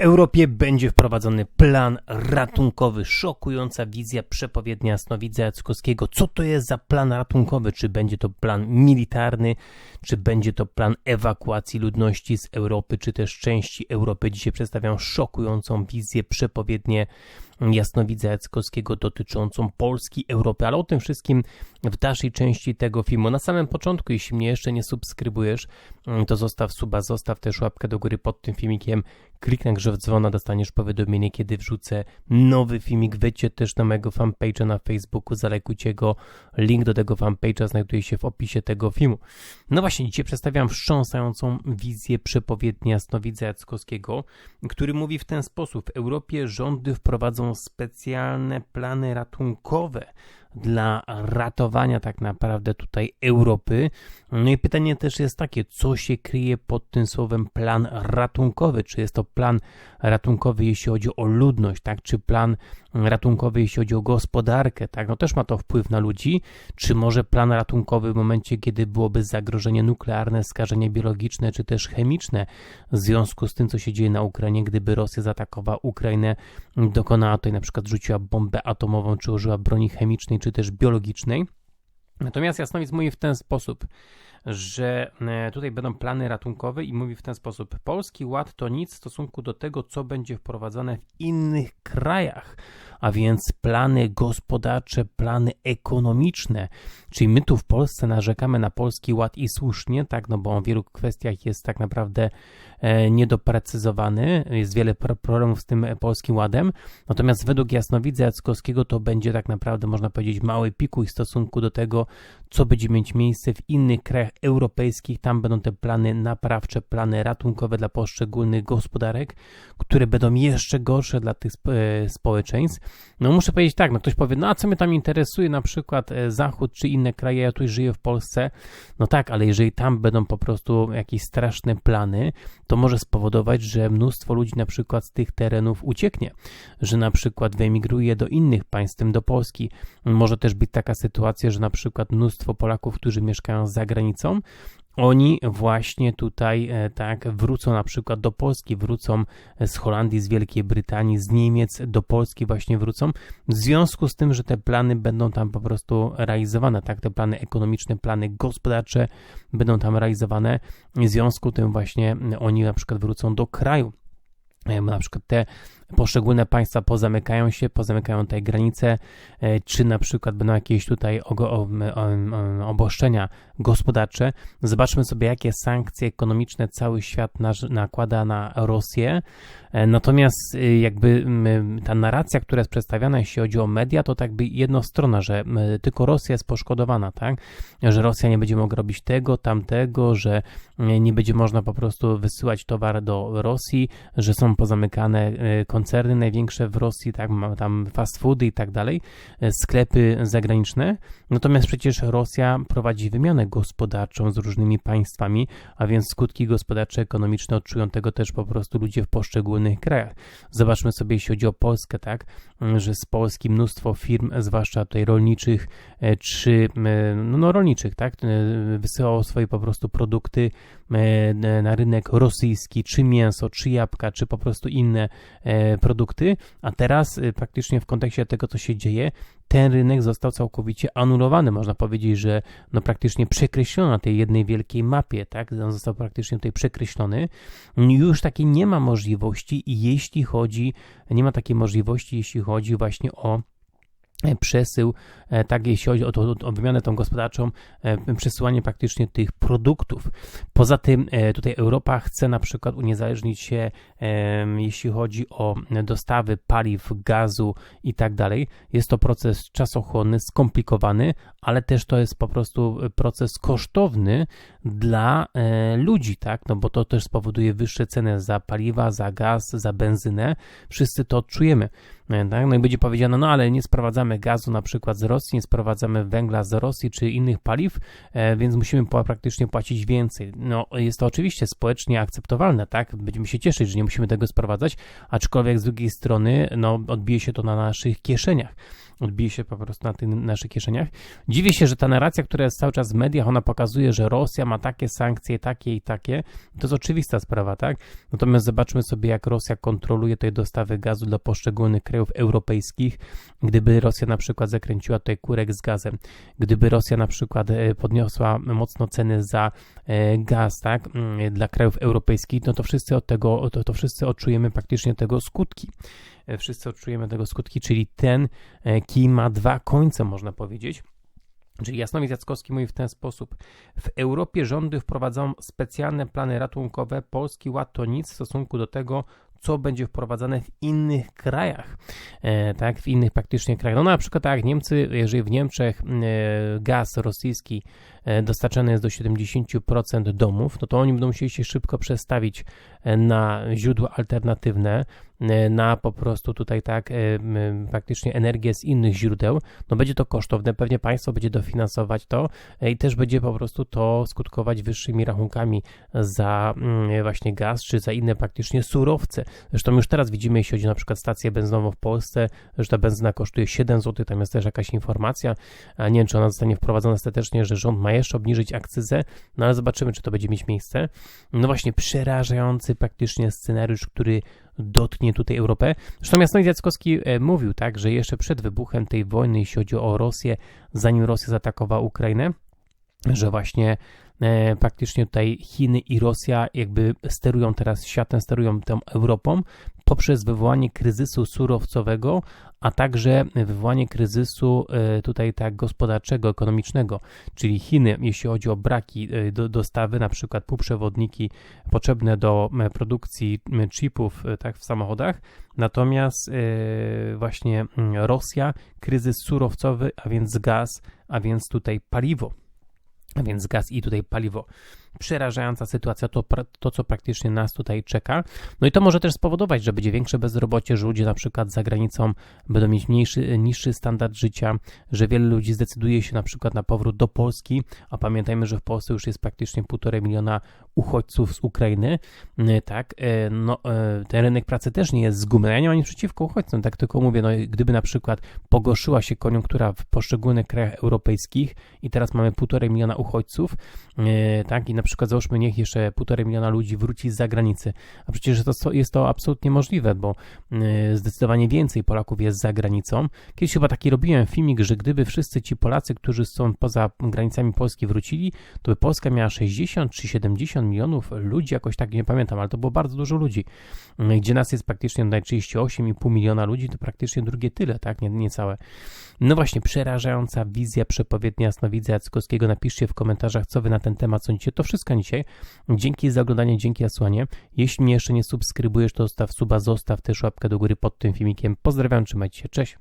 Europie będzie wprowadzony plan ratunkowy. Szokująca wizja przepowiednia Jasnowidza Jackowskiego. Co to jest za plan ratunkowy? Czy będzie to plan militarny, czy będzie to plan ewakuacji ludności z Europy, czy też części Europy? Dzisiaj przedstawiam szokującą wizję przepowiednie Jasnowidza Jackowskiego dotyczącą Polski, Europy, ale o tym wszystkim w dalszej części tego filmu. Na samym początku, jeśli mnie jeszcze nie subskrybujesz, to zostaw suba, zostaw też łapkę do góry pod tym filmikiem, kliknij grzew dzwona, dostaniesz powiadomienie, kiedy wrzucę nowy filmik. Wejdźcie też na mojego fanpage'a na Facebooku, zalekujcie go. Link do tego fanpage'a znajduje się w opisie tego filmu. No właśnie, dzisiaj przedstawiam wstrząsającą wizję przepowiednia Jasnowidza Jackowskiego, który mówi w ten sposób. W Europie rządy wprowadzą specjalne plany ratunkowe dla ratowania tak naprawdę tutaj Europy. No i pytanie też jest takie, co się kryje pod tym słowem plan ratunkowy? Czy jest to plan ratunkowy, jeśli chodzi o ludność, tak? Czy plan ratunkowy, jeśli chodzi o gospodarkę, tak? No też ma to wpływ na ludzi. Czy może plan ratunkowy w momencie, kiedy byłoby zagrożenie nuklearne, skażenie biologiczne, czy też chemiczne w związku z tym, co się dzieje na Ukrainie, gdyby Rosja zaatakowała Ukrainę, dokonała tutaj na przykład rzuciła bombę atomową, czy użyła broni chemicznej, czy też biologicznej. Natomiast Jasnowic mówi w ten sposób, że e, tutaj będą plany ratunkowe i mówi w ten sposób: Polski Ład to nic w stosunku do tego, co będzie wprowadzane w innych krajach, a więc plany gospodarcze, plany ekonomiczne. Czyli my tu w Polsce narzekamy na Polski Ład i słusznie, tak, no bo on w wielu kwestiach jest tak naprawdę e, niedoprecyzowany, jest wiele problemów z tym Polskim Ładem. Natomiast według Jasnowidza Jackowskiego to będzie tak naprawdę, można powiedzieć, mały pikuj w stosunku do tego, co będzie mieć miejsce w innych krajach europejskich. Tam będą te plany naprawcze, plany ratunkowe dla poszczególnych gospodarek, które będą jeszcze gorsze dla tych e, społeczeństw. No muszę powiedzieć tak, no ktoś powie, no a co mnie tam interesuje, na przykład e, Zachód czy inne kraje, ja tu żyję w Polsce. No tak, ale jeżeli tam będą po prostu jakieś straszne plany, to może spowodować, że mnóstwo ludzi na przykład z tych terenów ucieknie, że na przykład wyemigruje do innych państw, do Polski. Może też być taka sytuacja, że na przykład mnóstwo Polaków, którzy mieszkają za granicą, oni właśnie tutaj e, tak wrócą na przykład do Polski, wrócą z Holandii, z Wielkiej Brytanii, z Niemiec do Polski właśnie wrócą, w związku z tym, że te plany będą tam po prostu realizowane, tak, te plany ekonomiczne, plany gospodarcze będą tam realizowane, w związku z tym właśnie oni na przykład wrócą do kraju. E, na przykład te poszczególne państwa pozamykają się, pozamykają tutaj granice, e, czy na przykład będą jakieś tutaj obostrzenia gospodarcze. Zobaczmy sobie, jakie sankcje ekonomiczne cały świat nakłada na Rosję. E, natomiast e, jakby ta narracja, która jest przedstawiana, jeśli chodzi o media, to tak by jednostronna, że tylko Rosja jest poszkodowana, tak? Że Rosja nie będzie mogła robić tego, tamtego, że nie będzie można po prostu wysyłać towar do Rosji, że są pozamykane kontakty koncerny największe w Rosji, tak, tam fast foody i tak dalej, e, sklepy zagraniczne. Natomiast przecież Rosja prowadzi wymianę gospodarczą z różnymi państwami, a więc skutki gospodarcze, ekonomiczne odczują tego też po prostu ludzie w poszczególnych krajach. Zobaczmy sobie, jeśli chodzi o Polskę, tak, że z Polski mnóstwo firm, zwłaszcza tutaj rolniczych, e, czy no, no rolniczych, tak, e, wysyłało swoje po prostu produkty na rynek rosyjski, czy mięso, czy jabłka, czy po prostu inne produkty, a teraz y, praktycznie w kontekście tego, co się dzieje, ten rynek został całkowicie anulowany. Można powiedzieć, że no praktycznie przekreślono na tej jednej wielkiej mapie, tak? On został praktycznie tutaj przekreślony. Już takiej nie ma możliwości, jeśli chodzi, nie ma takiej możliwości, jeśli chodzi właśnie o przesył, e, tak jeśli chodzi o, to, o wymianę tą gospodarczą, e, przesyłanie praktycznie tych produktów. Poza tym e, tutaj Europa chce na przykład uniezależnić się, jeśli chodzi o dostawy paliw, gazu i tak dalej. Jest to proces czasochłonny, skomplikowany, ale też to jest po prostu proces kosztowny dla ludzi, tak? No bo to też spowoduje wyższe ceny za paliwa, za gaz, za benzynę. Wszyscy to odczujemy. Tak? No i będzie powiedziano, no ale nie sprowadzamy gazu na przykład z Rosji, nie sprowadzamy węgla z Rosji czy innych paliw, e, więc musimy praktycznie płacić więcej. No jest to oczywiście społecznie akceptowalne, tak? Będziemy się cieszyć, że nie musimy tego sprowadzać, aczkolwiek z drugiej strony, no odbije się to na naszych kieszeniach. Odbije się po prostu na tych naszych kieszeniach. Dziwię się, że ta narracja, która jest cały czas w mediach, ona pokazuje, że Rosja ma takie sankcje, takie i takie. To jest oczywista sprawa, tak? Natomiast zobaczmy sobie, jak Rosja kontroluje tutaj dostawy gazu dla poszczególnych krajów europejskich. Gdyby Rosja na przykład zakręciła tutaj kurek z gazem, gdyby Rosja na przykład e, podniosła mocno ceny za e, gaz, tak, mm, dla krajów europejskich, no to wszyscy od tego, to, to wszyscy odczujemy praktycznie tego skutki. E, wszyscy odczujemy tego skutki, czyli ten kij ma dwa końce, można powiedzieć. Czyli Jasnowic Jackowski mówi w ten sposób. W Europie rządy wprowadzą specjalne plany ratunkowe. Polski Ład to nic w stosunku do tego, co będzie wprowadzane w innych krajach, e, tak, w innych praktycznie krajach. No na przykład tak Niemcy, jeżeli w Niemczech e, gaz rosyjski e, dostarczany jest do 70% domów, no to oni będą musieli się szybko przestawić e, na źródła alternatywne, e, na po prostu tutaj tak praktycznie energię z innych źródeł, no będzie to kosztowne, pewnie państwo będzie dofinansować to i też będzie po prostu to skutkować wyższymi rachunkami za mm, właśnie gaz, czy za inne praktycznie surowce. Zresztą już teraz widzimy, jeśli chodzi na przykład stację benzynową w Polsce, że ta benzyna kosztuje 7 zł, tam jest też jakaś informacja, nie wiem, czy ona zostanie wprowadzona ostatecznie, że rząd ma jeszcze obniżyć akcyzę, no ale zobaczymy, czy to będzie mieć miejsce. No właśnie, przerażający praktycznie scenariusz, który dotknie tutaj Europę. Zresztą Jasnowic Jackowski e, mówił tak, że jeszcze przed wybuchem tej wojny, jeśli chodzi o Rosję, zanim Rosja zaatakowała Ukrainę, że właśnie e, praktycznie tutaj Chiny i Rosja jakby sterują teraz światem, sterują tą Europą poprzez wywołanie kryzysu surowcowego, a także wywołanie kryzysu e, tutaj tak gospodarczego, ekonomicznego, czyli Chiny, jeśli chodzi o braki e, do, dostawy, na przykład półprzewodniki potrzebne do e, produkcji chipów tak w samochodach, natomiast właśnie Rosja, kryzys surowcowy, a więc gaz, a więc tutaj paliwo. A więc gaz i tutaj paliwo przerażająca sytuacja, to, to co praktycznie nas tutaj czeka. No i to może też spowodować, że będzie większe bezrobocie, że ludzie na przykład za granicą będą mieć mniejszy, niższy standard życia, że wiele ludzi zdecyduje się na przykład na powrót do Polski, a pamiętajmy, że w Polsce już jest praktycznie półtorej miliona uchodźców z Ukrainy, e, tak, e, no e, ten rynek pracy też nie jest z gumy, ja nie mam nic przeciwko uchodźcom, tak tylko mówię, no gdyby na przykład pogorszyła się koniunktura w poszczególnych krajach europejskich i teraz mamy półtorej miliona uchodźców, tak, i na przykład załóżmy, niech jeszcze półtorej miliona ludzi wróci z zagranicy, a przecież to, jest to absolutnie możliwe, bo y, zdecydowanie więcej Polaków jest za granicą. Kiedyś chyba taki robiłem filmik, że gdyby wszyscy ci Polacy, którzy są poza granicami Polski wrócili, to by Polska miała 60 czy 70 milionów ludzi, jakoś tak nie pamiętam, ale to było bardzo dużo ludzi. Y, gdzie nas jest praktycznie 38,5 miliona ludzi, to praktycznie drugie tyle, tak, nie, niecałe. No właśnie, przerażająca wizja przepowiednia jasnowidza Jackowskiego. Napiszcie w komentarzach, co wy na ten temat sądzicie. To wszystko dzisiaj. Dzięki za oglądanie, dzięki Asłanie. Jeśli mnie jeszcze nie subskrybujesz, to zostaw suba, zostaw też łapkę do góry pod tym filmikiem. Pozdrawiam, trzymajcie się, cześć.